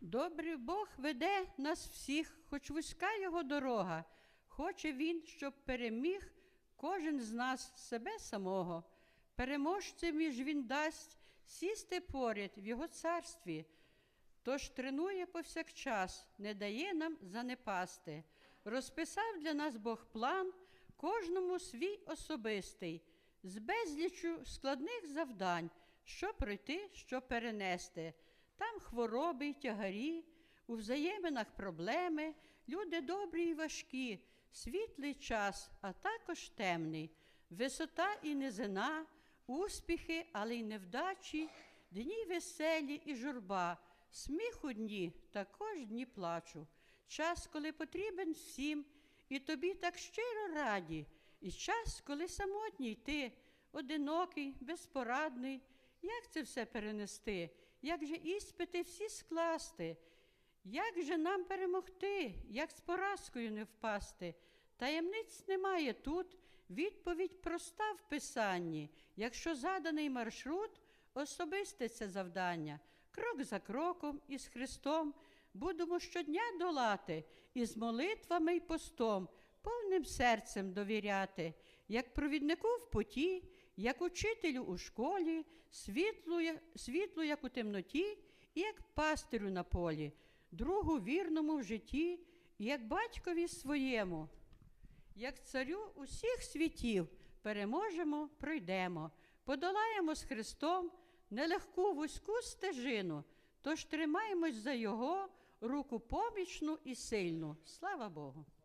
Добрий Бог веде нас всіх, хоч вузька його дорога. Хоче він, щоб переміг кожен з нас себе самого. Переможцем ж він дасть сісти поряд в його царстві. Тож тренує повсякчас, не дає нам занепасти. Розписав для нас Бог план, кожному свій особистий, з безлічу складних завдань, що пройти, що перенести. Там хвороби й тягарі, у взаєминах проблеми, люди добрі й важкі, світлий час, а також темний, висота і низина, успіхи, але й невдачі, дні веселі і журба, сміху дні, також дні плачу. Час, коли потрібен всім, і тобі так щиро раді, і час, коли самотній ти, одинокий, безпорадний. Як це все перенести? Як же іспити всі скласти? Як же нам перемогти, як з поразкою не впасти? Таємниць немає тут, відповідь проста в писанні. Якщо заданий маршрут, особисте це завдання, крок за кроком із Христом будемо щодня долати, і з молитвами й постом, повним серцем довіряти, як провіднику в поті, як учителю у школі, світлу, світлу, як у темноті, і як пастирю на полі, другу вірному в житті, і як батькові своєму. Як царю усіх світів переможемо, пройдемо, подолаємо з Христом нелегку вузьку стежину, тож тримаємось за Його руку помічну і сильну. Слава Богу!